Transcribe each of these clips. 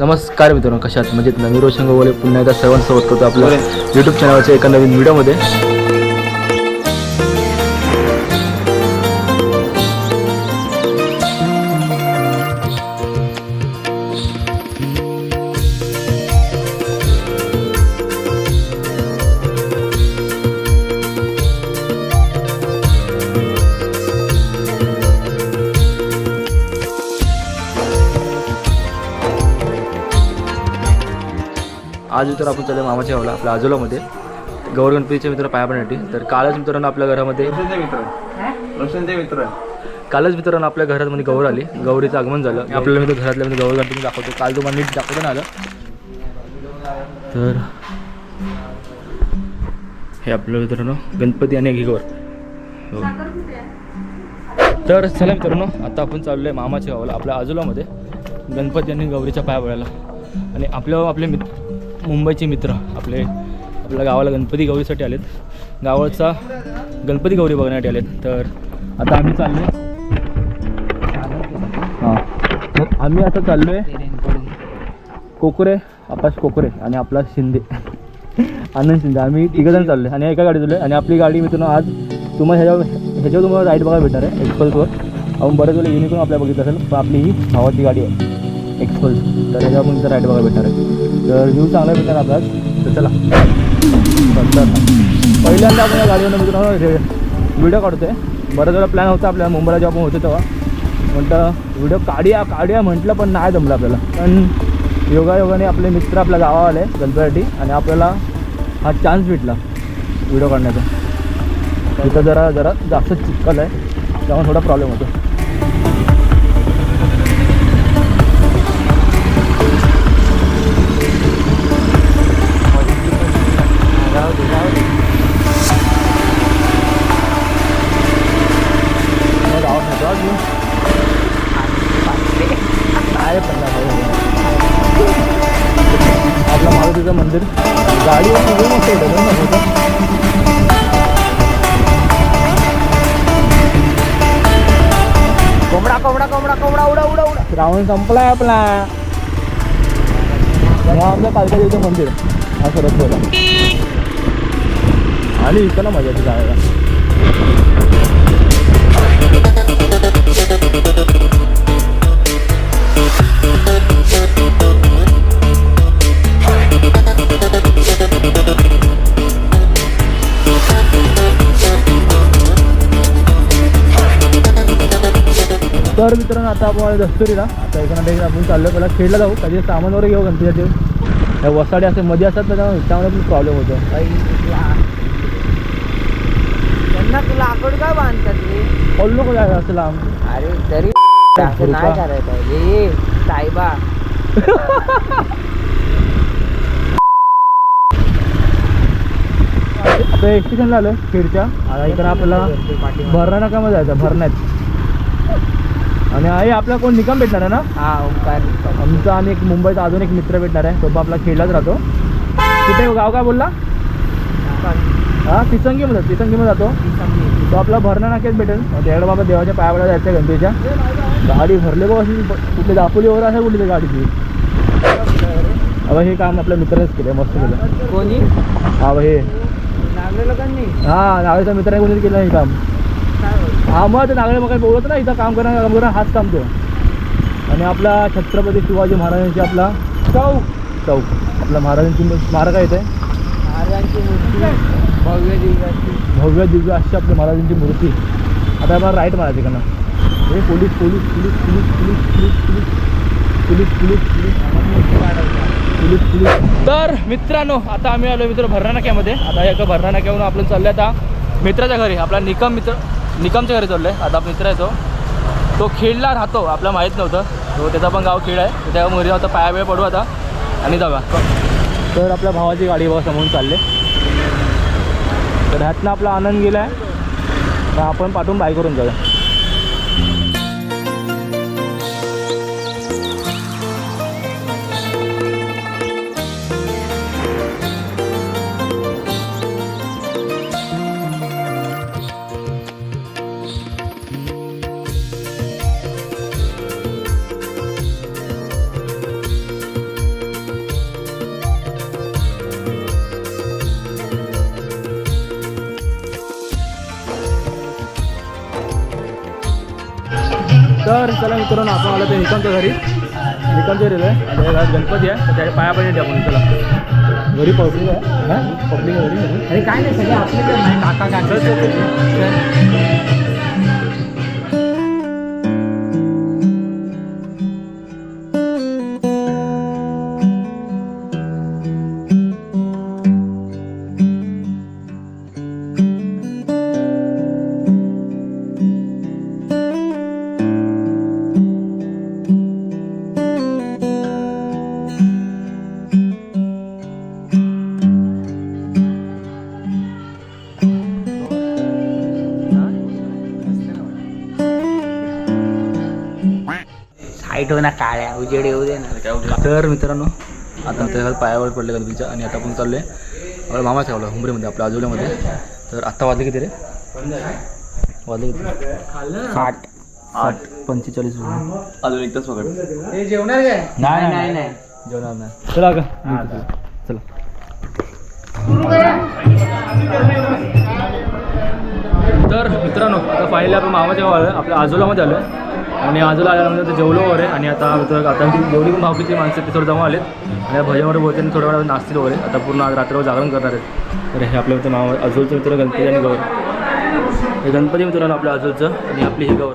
नमस्कार मित्रांनो कशात म्हणजे नवीन रोशन गोवले. पुन्हा एकदा सर्वांसोबत करतो आपल्या यूट्यूब चॅनलच्या एका नवीन व्हिडिओमध्ये आज मित्र आपण चालू मामाच्या गावाला आपल्या आजोलामध्ये. गौर गणपतीचे मित्र पाया पडण्यासाठी तर कालच मित्रांनो आपल्या घरामध्ये मित्र. मित्र. कालच मित्रांनो आपल्या घरामध्ये गौर आली. गौरीचं आगमन झालं. आपल्याला मित्र घरातल्या मध्ये गौर गणपती दाखवतो. काल तुम्हाला नीट दाखवतो ना आलं. तर हे आपलं मित्रांनो गणपती आणि घे गौर. हो. तर चला मित्रांनो आता आपण चाललो आहे मामाच्या गावाला आपल्या आजोलामध्ये. गणपती आणि गौरीच्या पाया पडायला. आणि आपल्या आपले मित्र मुंबईचे मित्र आपले आपल्या गावाला गणपती गौरीसाठी आलेत. गावाचा गणपती गौरी बघण्यासाठी आलेत. तर आता आम्ही चाललो हां. तर आम्ही आता चाललो आहे कोकरे आकाश कोकरे आणि आपला शिंदे. आनंद शिंदे. आम्ही तिघंजण चाललो आहे आणि एका गाडी चाललो आहे आणि आपली गाडी मित्रांनो आज तुम्हाला ह्याच्यावर ह्याच्यावर तुम्हाला राईड बघायला भेटणार आहे. एक्सपल्सवर आपण बरेच वेळेला युनिकॉर्न आपल्या बघितलं असेल पण आपली ही भावाची गाडी आहे. एक्सपल्स तर ह्याच्यावर तुमचं राईड बघायला भेटणार आहे. तर व्ह्यू चांगला भेटणार आपल्याला तर चला. पहिल्यांदा आपण या गाडीवर मित्रांनो व्हिडिओ काढतोय. बरं जरा प्लॅन होता आपल्याला मुंबईला जेव्हा आपण होतो तेव्हा. म्हटलं व्हिडिओ काढूया काढूया म्हटलं पण नाही जमलं आपल्याला. पण योगायोगाने आपले मित्र आपल्या गावा आले गणपतीसाठी आणि आपल्याला हा चान्स भेटला व्हिडिओ काढण्याचा. तिथं जरा जरा जास्त चिकल आहे. त्यामुळे थोडा प्रॉब्लेम होतो. आहे पण आपलं मारुतीचं मंदिर गाडी सगळं मस्त होतं कोंबडा कोंबडा कोंबडा कोंबडा उडा उडा उडा रावण संपलाय आपला. हा आपलं कालच्या देवीचं मंदिर. हा सरस्वला आणि इथं ना मजा येते जायला. तर मित्रांनो आता आपण दस्तुरीला. आता एका ठिकाणी आपण चाललो पहिला खेळला जाऊ. कधी सामान वगैरे घेऊ गणपतीचे या वसाडे असे मध्ये असतात ना त्यामुळे त्यामुळे पण प्रॉब्लेम होतो. त्यांना तुला आकड काय बांधतात नको जायला असं लांब? अरे तरी असं. नाही करायला पाहिजे. साहेबा आता आलं खेडच्या आता इकडं आपल्याला भरणा नाकामध्ये जायचं भरण्यात. आणि आहे आपला कोण निकम भेटणार आहे ना? हा ओंकार आमचा आणि एक मुंबईचा अजून एक मित्र भेटणार आहे. तो आपला खेळलाच राहतो. कुठे गाव काय बोलला? हा तिसंगीमध्ये तिसंगीमध्ये जातो. तो आपला भरणा नाक्यात भेटेल त्याकडे बाबा देवाच्या पायावर जायचं गणपतीच्या. गाडी भरले बघ अशी कुठली दापोली वगैरे असेल कुठली गाडी ती अबा हे काम आपल्या मित्रानेच केलं मस्त केलं कोणी? हा हे. नागरे लोकांनी हा नावेचा मित्राने कोणी केलं हे काम. हा मग ते नागरे मग बोलत ना इथं काम करणार काम करणार हाच काम तो. आणि आपला छत्रपती शिवाजी महाराजांची आपला चौक. चौक. आपला महाराजांची स्मारक आहे इथे. महाराजांची मूर्ती. भव्य दिव्याची. भव्य दिव्य अशी आपल्या महाराजांची मूर्ती. आता आपण राईट मारायची का ना? हे police police police police police police police police police police. Police तर मित्रांनो आता आम्ही आलो मित्र भरणा नाक्यामध्ये आता एका भरणा नाक्यावरून आपण चाललो आता मित्राच्या घरी. आपला निकम मित्र. निकमच्या घरी चाललो आहे आता मित्र आहे तो तो खेळला राहतो आपल्याला माहीत नव्हतं. तो त्याचा पण गाव खेळ आहे. तर त्या घरी आता पाया वेळ पडू आता. आणि जाऊया. तर आपल्या भावाची गाडी बघा समोरून चालले. तर ह्यातनं आपला आनंद गेला आहे तर आपण पाठवून बाय करून जाऊया. तर चला मित्रांनो आपण आलो ते निकामच्या घरी. निकामच्या घरी आहे घरात गणपती आहे तर त्याच्या पाया पडले आपण चला. घरी पब्लिक आहे. हां? पब्लिक घरी. अरे काय नाही सगळे आपले काका काका. साईट हो ना काळ्या उजेड येऊ दे ना. तर मित्रांनो आता त्याच्या पायावर पडले गणपतीच्या आणि आता आपण चाललो आहे आपल्या मामाच्या गावला हुंबरीमध्ये आपल्या आजोल्यामध्ये. तर आत्ता वाजले किती रे? वाजले किती? खाट आठ. पंचेचाळीस अजून एक तास पकड हे जेवणार काय? नाही नाही नाही जेवणार नाही. चला का? चला. तर मित्रांनो आता फायनली आपण मामाच्या गावाला आलो आपल्या आजोलामध्ये आलो आणि आजूला आल्यानंतर ते जेवलो वगैरे आणि आता आता जेवढी पण भावकीची माणसं ते थोडं जमा आलेत. आणि भजनवर बोलते आणि थोड्या वेळा नाचतील वगैरे. आता पूर्ण आज रात्रभर जागरण करणार आहेत. तर हे आपल्या मित्र नाव आजोलचं मित्र गणपती आणि गौर. हे गणपती मित्रांनो आपल्या आजोलचं आणि आपली ही गौर.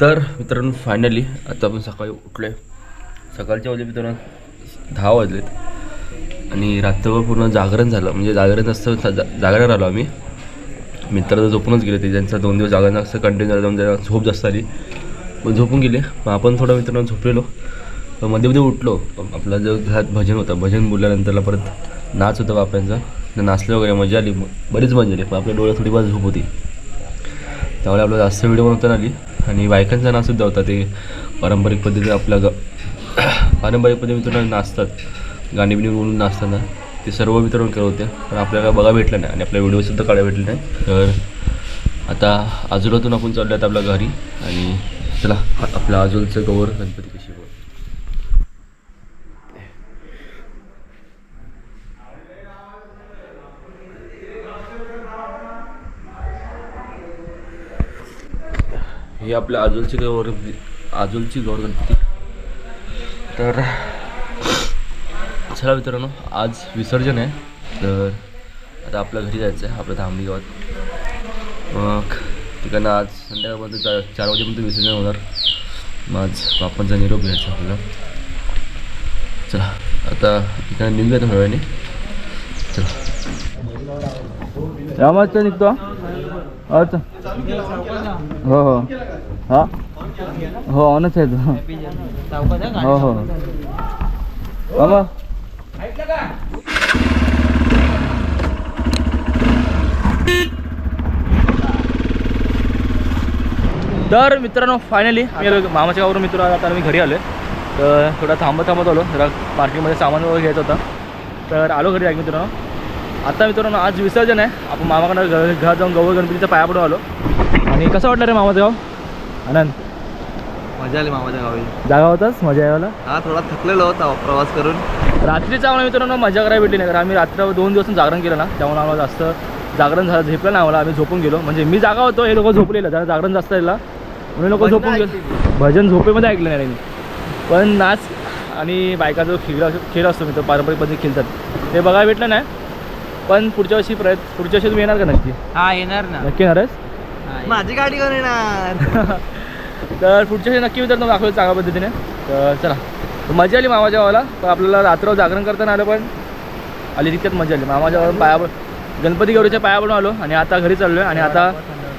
तर मित्रांनो फायनली आता आपण सकाळी उठलो आहे सकाळच्या वाजले मित्रांनो दहा वाजलेत. आणि रात्रभर पूर्ण जागरण झालं. म्हणजे जागरण असतं जा- जागरण आलो आम्ही. मित्र तर झोपूनच गेले ते ज्यांचा दोन दिवस जागरण असं कंटिन्यू झालं दोन त्यांना झोप जास्त आली. पण झोपून गेले. मग आपण थोडं मित्रांनो झोपलेलो. पण मध्ये मध्ये उठलो. आपला जो घरात भजन होतं भजन बोलल्यानंतरला परत नाच होता बाप्यांचा तर नाचलं वगैरे मजा आली. बरीच मजा आली. पण आपल्या डोळ्यात थोडी फार झोप होती. त्यामुळे आपला जास्त व्हिडिओ बनवता आली. आणि बायकांचा नाचसुद्धा होता ते पारंपरिक पद्धतीने आपल्या ग पारंपरिक पद्धतीने नाचतात. गाणी बिणी म्हणून नाचताना. ते सर्व वितरण करत होते. पण आपल्याला बघा भेटलं नाही आणि आपल्या व्हिडिओसुद्धा काढायला भेटले नाही. तर आता आजोलातून आपण चाललो आहेत आपल्या घरी. आणि चला आपल्या आजोलचं गौर गणपती कशी बोल ही आपल्या आजोलची गौर आजोलची गौर गणपती. तर चला मित्रांनो आज विसर्जन आहे. तर आता आपल्या घरी जायचं आहे आपल्या धामणी गावात. मग तिकडनं आज संध्याकाळपर्यंत चार चार वाजेपर्यंत विसर्जन होणार. मग आज बाप्पांचा निरोप घ्यायचा आपल्याला. चला आता तिकडनं निघूया थोड्या वेळाने चला. रामाचं निघतो. अच्छा हो हो. हा? हो ऑनच आहे तो हो हो. मामा. तर मित्रांनो फायनली मी आलो मामाच्या गावावरून मित्र आता मी घरी आलो तर थोडा थांबत थांबत आलो. जरा मार्केटमध्ये सामान वगैरे घ्यायचं होतं. तर आलो घरी आहे मित्रांनो. आता मित्रांनो आज विसर्जन आहे. आपण मामाकडं घ घरात जाऊन गौर गणपतीच्या पाया पडून आलो. आणि कसं वाटलं रे मामाचं गाव? आनंद. मजा आली मामाच्या गावी. जागा होताच मजा यायला? हा थोडा थकलेलो होता प्रवास करून. रात्रीचं आम्हाला मित्रांनो मजा करायला भेटली नाही. कारण आम्ही रात्र दोन दिवस जागरण केलं ना त्यामुळे आम्हाला जास्त जागरण झालं झेपलं नाही आम्हाला. आम्ही झोपून गेलो. म्हणजे मी जागा होतो हे लोक झोपलेलं. जरा जागरण जास्त झालं म्हणून लोक झोपून गेलो. भजन झोपेमध्ये ऐकलं नाही त्यांनी पण नाच आणि बायका जो खेळ खेळ असतो मी तो पारंपरिक पद्धती खेळतात. ते बघायला भेटलं नाही. पण पुढच्या वर्षी प्रयत्न पुढच्या वर्षी तुम्ही येणार का नक्की? हा येणार ना. नक्की येणार आहेस हा, येणार. माझी गाडी कोण येणार? तर पुढच्या वेळी नक्की मित्रांनो दाखवलं चांगल्या पद्धतीने. तर चला. तर मजा आली मामाच्या गावाला पण आपल्याला रात्र जागरण करताना आलं पण आली तितक्यात मजा आली. मामाच्या गावाला पाया गणपती गौरीच्या पाया पडून आलो आणि आता घरी चाललो आहे आणि आता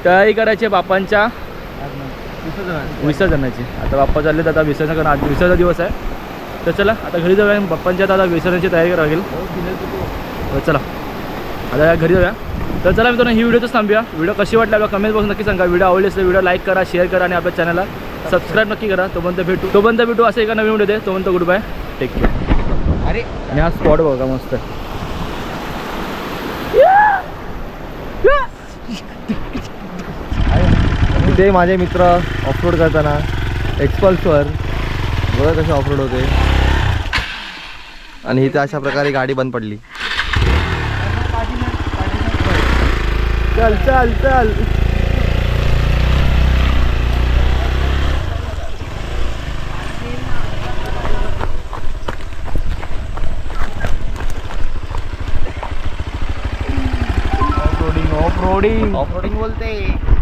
तयारी करायची आहे बाप्पांच्या विसर्जनाची. आता बाप्पा चालले आता विसर्जन करणं आज विसर्जन दिवस आहे. तर चला आता घरी जाऊया बाप्पांच्या आता विसर्जनाची तयारी करावी लागेल. तर चला. आता या घरी जाऊया. तर चला मित्रांनो ही व्हिडिओच थांबूया. व्हिडिओ कशी वाटली आपल्या कमेंट बॉक्स नक्की सांगा. व्हिडिओ आवडली असेल व्हिडिओ लाईक करा शेअर करा आणि आपल्या चॅनलला सबस्क्राईब नक्की करा. तोपर्यंत भेटू. तोपर्यंत भेटू असं एका नवीन व्हिडिओ दे तोपर्यंत गुड बाय टेक केअर अरे. आणि हा स्पॉट बघा मस्त. ते माझे मित्र ऑफरोड करताना एक्सपल्सवर बघा कसे ऑफरोड होते. आणि इथे अशा प्रकारे गाडी बंद पडली. चल चल चल. Off roading off roading off roading बोलते.